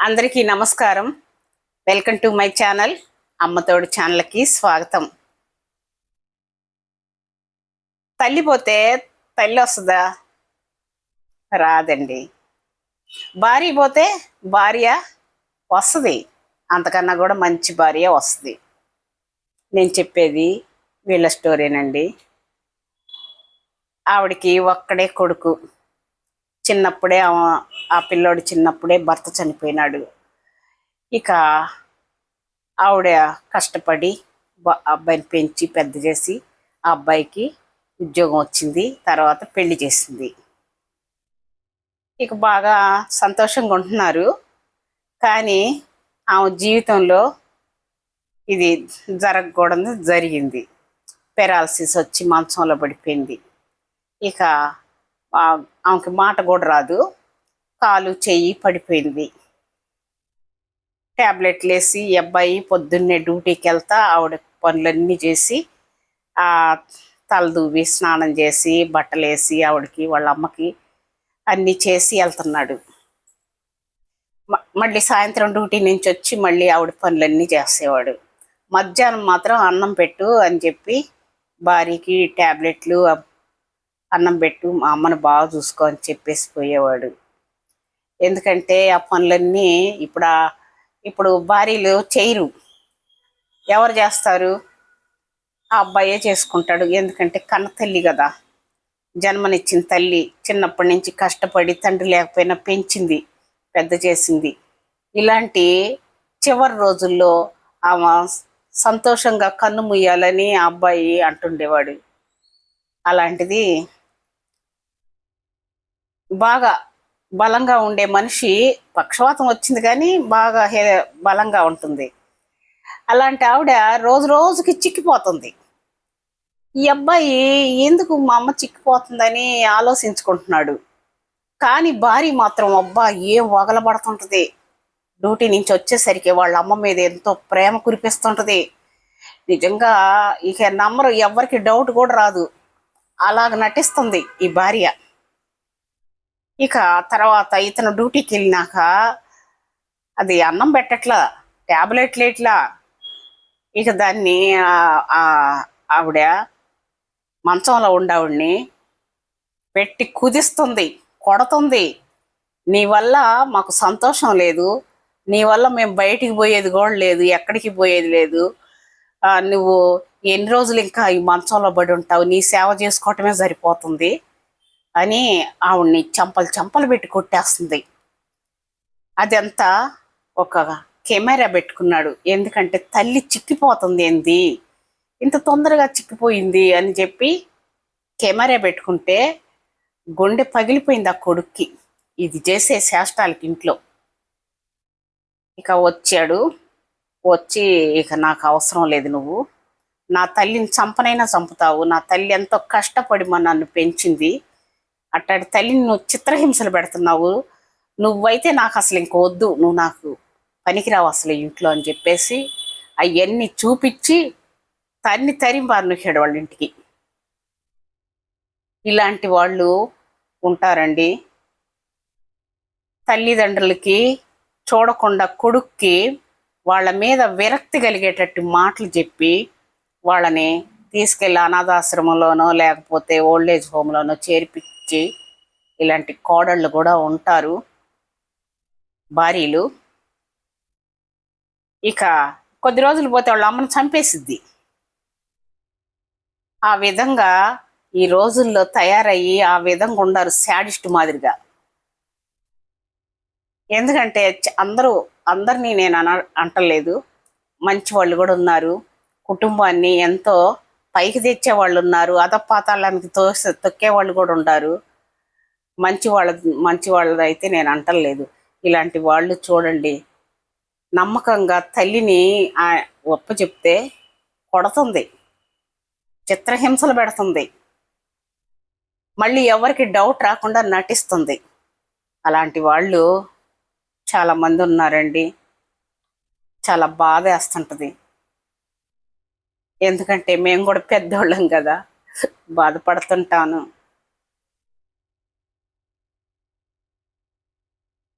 అందరికీ నమస్కారం. Welcome to my channel అమ్మతోడు ఛానల్కి స్వాగతం. తల్లి పోతే తల్లి వస్తుందా? రాదండి. భార్య పోతే భార్య వస్తుంది. అంతకన్నా కూడా మంచి భార్య వస్తుంది. నేను చెప్పేది వీళ్ళ స్టోరీనండి ఆవిడకి ఒక్కడే కొడుకు. చిన్నప్పుడే ఆ- ఆ పిల్లోడు చిన్నప్పుడే భర్త చనిపోయినాడు. ఇక ఆవిడ కష్టపడి అబ్బాయిని పెంచి పెద్ద చేసి ఆ అబ్బాయికి ఉద్యోగం వచ్చింది తర్వాత పెళ్ళి చేసింది. ఇక బాగా సంతోషంగా ఉంటున్నారు. కానీ ఆమె జీవితంలో ఇది జరగకూడదు జరిగింది. పెరాలసిస్ వచ్చి మంచంలో పడిపోయింది. ఇక ఆమెకి మాట కూడా రాదు. కాలు చెయ్యి పడిపోయింది. ట్యాబ్లెట్లు వేసి అబ్బాయి పొద్దున్నే డ్యూటీకి వెళ్తా ఆవిడ పనులన్నీ చేసి తల దూవి స్నానం చేసి బట్టలు వేసి ఆవిడకి వాళ్ళ అమ్మకి అన్నీ చేసి వెళ్తున్నాడు. మళ్ళీ సాయంత్రం డ్యూటీ నుంచి వచ్చి మళ్ళీ ఆవిడ పనులన్నీ చేసేవాడు. మధ్యాహ్నం మాత్రం అన్నం పెట్టు అని చెప్పి భార్యకి ట్యాబ్లెట్లు అన్నం పెట్టు మా అమ్మను బాగా చూసుకో అని చెప్పేసి పోయేవాడు. ఎందుకంటే ఆ పనులన్నీ ఇప్పుడు ఇప్పుడు భార్యలు చేయరు. ఎవరు చేస్తారు? ఆ అబ్బాయే చేసుకుంటాడు. ఎందుకంటే కన్న తల్లి కదా. జన్మనిచ్చిన తల్లి చిన్నప్పటి నుంచి కష్టపడి తండ్రి లేకపోయినా పెంచింది పెద్ద చేసింది. ఇలాంటి చివరి రోజుల్లో ఆమె సంతోషంగా కన్ను ముయ్యాలని ఆ అబ్బాయి అంటుండేవాడు. అలాంటిది బాగా బలంగా ఉండే మనిషి పక్షవాతం వచ్చింది కానీ బాగా హే బలంగా ఉంటుంది. అలాంటి ఆవిడ రోజు రోజుకి చిక్కిపోతుంది. ఈ అబ్బాయి ఎందుకు మా అమ్మ చిక్కిపోతుందని ఆలోచించుకుంటున్నాడు. కానీ భార్య మాత్రం అబ్బా ఏం వగలబడుతుంటది. డ్యూటీ నుంచి వచ్చేసరికి వాళ్ళ అమ్మ మీద ఎంతో ప్రేమ కురిపిస్తుంటది. నిజంగా ఇక నమ్మరు ఎవరికి డౌట్ కూడా రాదు. అలాగ నటిస్తుంది ఈ భార్య. ఇక తర్వాత ఇతను డ్యూటీకి వెళ్ళినాక అది అన్నం పెట్టట్లా ట్యాబ్లెట్లు ఎట్లా ఇక దాన్ని ఆవిడ మంచంలో ఉండావిడ్ని పెట్టి కుదిస్తుంది కొడుతుంది. నీ వల్ల మాకు సంతోషం లేదు నీ వల్ల మేము బయటికి పోయేది కూడా లేదు ఎక్కడికి పోయేది లేదు. నువ్వు ఎన్ని రోజులు ఇంకా ఈ మంచంలో పడి ఉంటావు నీ సేవ చేసుకోవటమే సరిపోతుంది. అని ఆవిడ్ని చంపలు చంపలు పెట్టి కొట్టేస్తుంది. అదంతా ఒక కెమెరా పెట్టుకున్నాడు. ఎందుకంటే తల్లి చిక్కిపోతుంది ఏంది? ఇంత తొందరగా చిక్కిపోయింది అని చెప్పి కెమెరా పెట్టుకుంటే గుండె పగిలిపోయింది ఆ కొడుక్కి. ఇది చేసే శాస్త్రాలకి ఇంట్లో. ఇక వచ్చాడు. వచ్చి ఇక నాకు అవసరం లేదు నువ్వు. నా తల్లిని చంపనైనా చంపుతావు. నా తల్లి ఎంతో కష్టపడి మా నన్ను పెంచింది. అట్లాంటి తల్లిని నువ్వు చిత్రహింసలు పెడుతున్నావు. నువ్వైతే నాకు అసలు ఇంక వద్దు. నువ్వు నాకు పనికిరావు అసలు ఇంట్లో అని చెప్పేసి అవన్నీ చూపించి తన్ని తరింపారు బారినొక్కాడు వాళ్ళ ఇంటికి. ఇలాంటి వాళ్ళు ఉంటారండి. తల్లిదండ్రులకి చూడకుండా కొడుక్కి వాళ్ళ మీద విరక్తి కలిగేటట్టు మాటలు చెప్పి వాళ్ళని తీసుకెళ్ళి అనాథాశ్రమంలోనో లేకపోతే ఓల్డేజ్ హోమ్లోనో చేర్పించి ఇలాంటి కోడళ్ళు కూడా ఉంటారు. భార్యలు. ఇక కొద్ది రోజులు పోతే వాళ్ళ అమ్మను చంపేసిద్ది. ఆ విధంగా ఈ రోజుల్లో తయారయ్యి ఆ విధంగా ఉండరు శాడిస్ట్ మాదిరిగా. ఎందుకంటే అందరూ అందరినీ నేను అన అంటలేదు. మంచి వాళ్ళు కూడా ఉన్నారు. కుటుంబాన్ని ఎంతో పైకి తెచ్చే వాళ్ళు ఉన్నారు అధపాతాళానికి తో తొక్కే వాళ్ళు కూడా ఉన్నారు మంచి వాళ్ళ మంచి వాళ్ళదైతే నేను అంటలేదు. ఇలాంటి వాళ్ళు చూడండి. నమ్మకంగా తల్లిని ఒప్ప చెప్తే కొడుతుంది. చిత్రహింసలు పెడుతుంది. మళ్ళీ ఎవరికి డౌట్ రాకుండా నటిస్తుంది. అలాంటి వాళ్ళు చాలా మంది ఉన్నారండి. చాలా బాధ వేస్తుంటుంది ఎందుకంటే మేము కూడా పెద్దోళ్ళం కదా. బాధపడుతుంటాను.